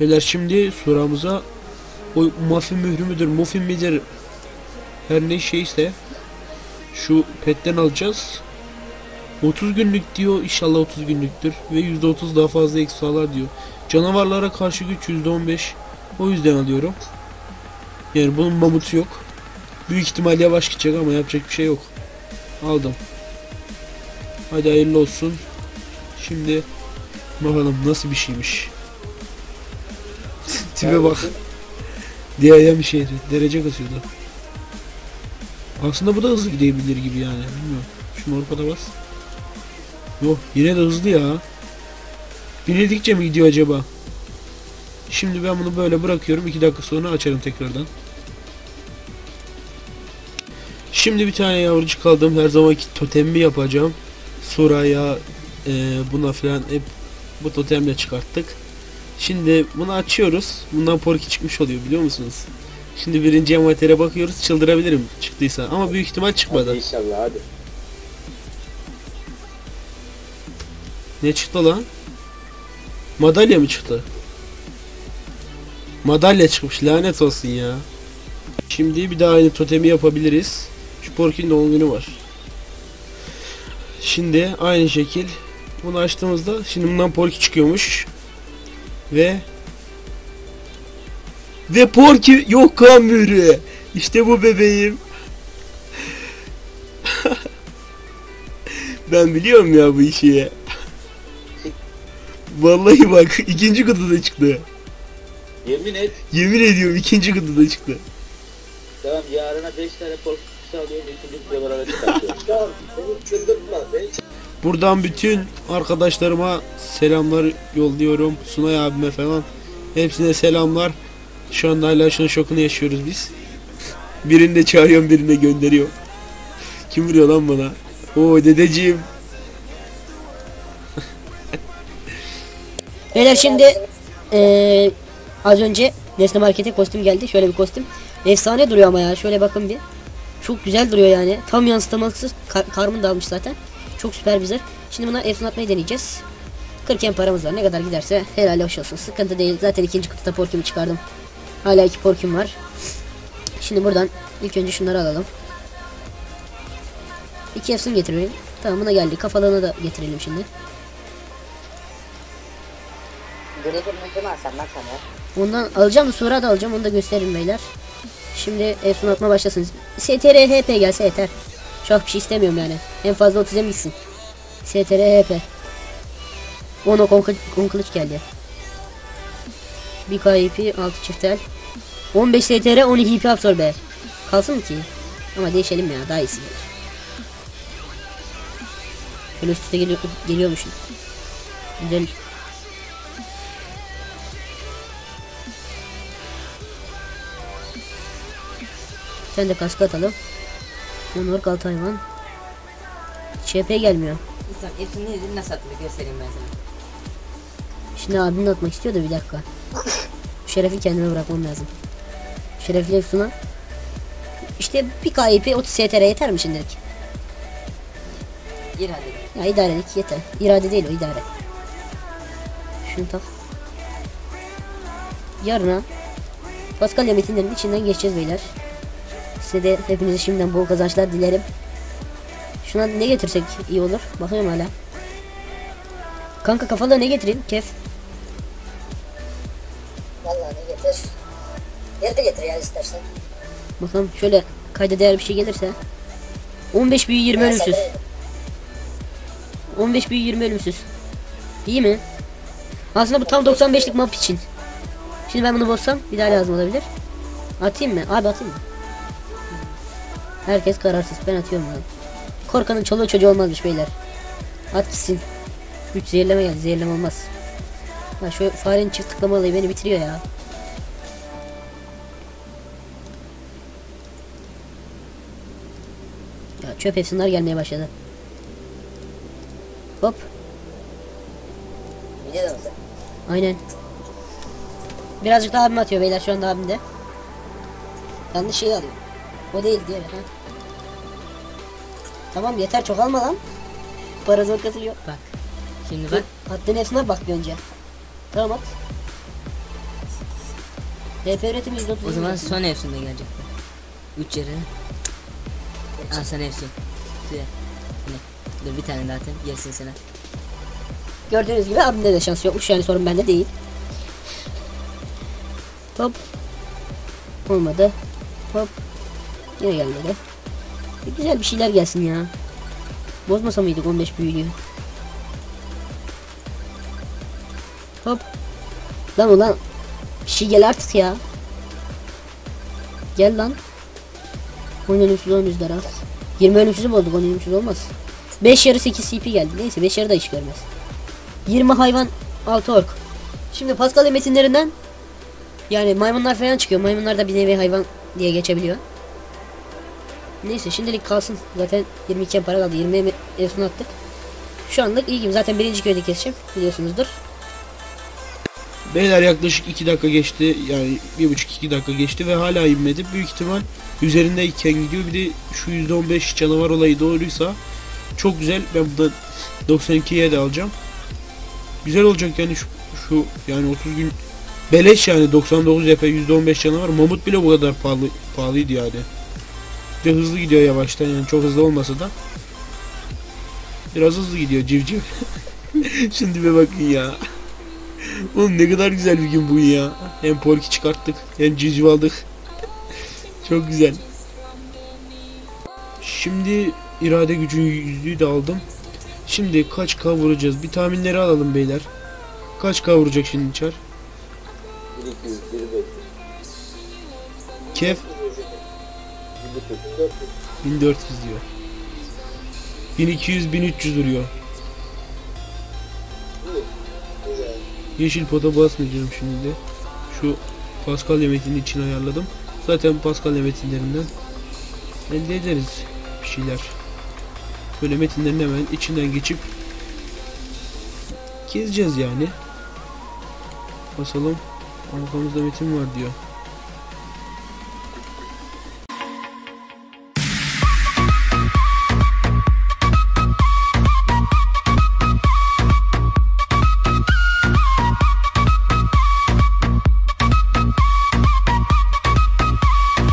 Beyler şimdi soramıza o muffin mührü müdür, muffin midir? Her ne şeyse şu petten alacağız. 30 günlük diyor. İnşallah 30 günlüktür ve %30 daha fazla sağlar diyor. Canavarlara karşı güç %15. O yüzden alıyorum. Yani bunun mamutu yok. Büyük ihtimal yavaş gidecek ama yapacak bir şey yok. Aldım. Hadi hayırlı olsun. Şimdi bakalım nasıl bir şeymiş. Tipe bak. Bir şehri. Derece kasıyordu. Aslında bu da hızlı gidebilir gibi yani. Bilmiyorum. Şu morpada bas. Yok yine de hızlı ya. Binildikçe mi gidiyor acaba? Şimdi ben bunu böyle bırakıyorum. 2 dakika sonra açarım tekrardan. Şimdi bir tane yavrucuk kaldım. Her zamanki totemi yapacağım. Soraya e, buna falan hep bu totemle çıkarttık. Şimdi bunu açıyoruz. Bundan porki çıkmış oluyor biliyor musunuz? Şimdi birinci envantere bakıyoruz. Çıldırabilirim çıktıysa. Ama büyük ihtimal çıkmadı. Hadi inşallah hadi. Ne çıktı lan? Madalya mı çıktı? Madalya çıkmış lanet olsun ya. Şimdi bir daha aynı totemi yapabiliriz. Porky'nin doğum günü var. Şimdi aynı şekil bunu açtığımızda şimdi bundan Porky çıkıyormuş. Ve ve Porky yok kan. İşte bu bebeğim. ben biliyorum ya bu işi. Vallahi bak ikinci kutuda çıktı. Yemin et. Yemin ediyorum ikinci kutuda çıktı. Tamam yarına 5 tane Buradan bütün arkadaşlarıma selamlar yolluyorum. Sunay abime falan. Hepsine selamlar. Şu anda hala şunun şokunu yaşıyoruz biz. Birini de çağırıyorum birini de gönderiyor. Kim vuruyor lan bana? Oo dedeciğim. Beyler şimdi eee, az önce Nesne Market'e kostüm geldi. Şöyle bir kostüm. Efsane duruyor ama ya. Şöyle bakın bir. Çok güzel duruyor yani. Tam yansıtamaksız. Kar karmın da almış zaten. Çok süper bir zırh. Şimdi buna efsunatmayı deneyeceğiz. 40 en paramız var. Ne kadar giderse helal hoş olsun. Sıkıntı değil. Zaten ikinci kutuda porkimi çıkardım. Hala iki porkim var. Şimdi buradan ilk önce şunları alalım. İki efsun getirelim. Tamam buna geldi. Kafalığını da getirelim şimdi. Ondan alacağım sonra da alacağım onu da gösteririm beyler. Şimdi efsun atma başlasın. STR HP gelse yeter. Çok bir şey istemiyorum yani. En fazla 30 em gitsin. STR HP. Ono kon, kılıç geldi. Bir KP 6 çiftel. 15 STR 12 HP absorbe. Kalsın mı ki? Ama değişelim ya daha iyisi gelir. Şöyle üst geliyor, geliyormuşum. Güzel. Sen de kaskı atalım. Onur altı hayvan. ÇP gelmiyor. İnsan hepsini nasıl atılır göstereyim ben sana. Şimdi abim de atmak istiyor da bir dakika. Şerefi kendime bırakmam lazım. Şerefli Efsun'a. İşte bir KYP 30 STR yeter mi şimdilik? Gir hadi. Ya idarelik yeter. İrade değil o idare. Şunu tak. Yarına Paskalya metinlerinin içinden geçeceğiz beyler. Size de hepinize şimdiden bol kazançlar dilerim. Şuna ne getirsek iyi olur. Bakıyorum hala. Kanka kafalı ne getireyim? Kef. Vallahi ne getir. Yerde getir ya istersen. Bakalım şöyle kayda değer bir şey gelirse. 15 büyü 20 ölümsüz. 15 büyü 20 ölümsüz. İyi mi? Aslında bu tam 95'lik map için. Şimdi ben bunu bozsam bir daha lazım olabilir. Atayım mı? Abi atayım mı? Herkes kararsız. Ben atıyorum lan. Korkanın çoluğu çocuğu olmazmış beyler. At gitsin. 3 zehirleme geldi. Zehirleme olmaz. Ha şu farenin çift tıklama olayı beni bitiriyor ya. Ya çöp efsunlar gelmeye başladı. Hop. Aynen. Birazcık daha abim atıyor beyler şu anda abim de. Yanlış şey alıyor. O değil diğeri. Ha. Tamam yeter çok alma lan. Para zor kasılıyor. Bak. Şimdi bak. Hattın hepsine bak bir önce. Tamam at. HP üretimi %30. O zaman son efsinde gelecekler. 3 yarı. Al sen efsun. Dur. Bir tane daha atayım. Gerisini sana. Gördüğünüz gibi abimde de şans yokmuş yani sorun bende değil. Hop. Olmadı. Hop. Yine gelmedi. Güzel bir şeyler gelsin ya. Bozmasa mıydık 15 büyülüğü? Hop. Lan ulan. Bir şey gel artık ya. Gel lan. 10 ölümsüz 10 rüzgar al. 20 ölümsüzü bozduk 10 ölümsüz olmaz. 5 yarı 8 CP geldi. Neyse 5 yarı da iş görmez. 20 hayvan 6 ork. Şimdi Pascal metinlerinden yani maymunlar falan çıkıyor. Maymunlar da bir nevi hayvan diye geçebiliyor. Neyse şimdilik kalsın. Zaten 22 para kaldı. 20 efsun attık. Şu anlık iyi. Zaten birinci köyde keseceğim. Biliyorsunuzdur. Beyler yaklaşık 2 dakika geçti. Yani 1,5-2 dakika geçti ve hala inmedi. Büyük ihtimal üzerindeyken gidiyor. Bir de şu %15 canavar olayı doğruysa çok güzel. Ben burada 92'ye de alacağım. Güzel olacak yani şu, şu yani 30 gün beleş yani 99 EP %15 canavar. Mamut bile bu kadar pahalı pahalıydı yani. De hızlı gidiyor yavaştan yani çok hızlı olmasa da. Biraz hızlı gidiyor civciv. Şimdi bir bakın ya. Oğlum ne kadar güzel bir gün bu ya. Hem porki çıkarttık hem civciv aldık. Çok güzel. Şimdi irade gücün yüzüğü de aldım. Şimdi kaç K vuracağız? Bir tahminleri alalım beyler. Kaç K vuracak şimdi Çar? 1200, 1500, Kef 1400, 400. 1400 diyor. 1200 1300 duruyor. Yeşil pota basmayacağım şimdi. Şu Pascal metinin için ayarladım. Zaten Pascal metinlerinden elde ederiz bir şeyler. Böyle metinlerin hemen içinden geçip gezeceğiz yani. Basalım. Arkamızda metin var diyor.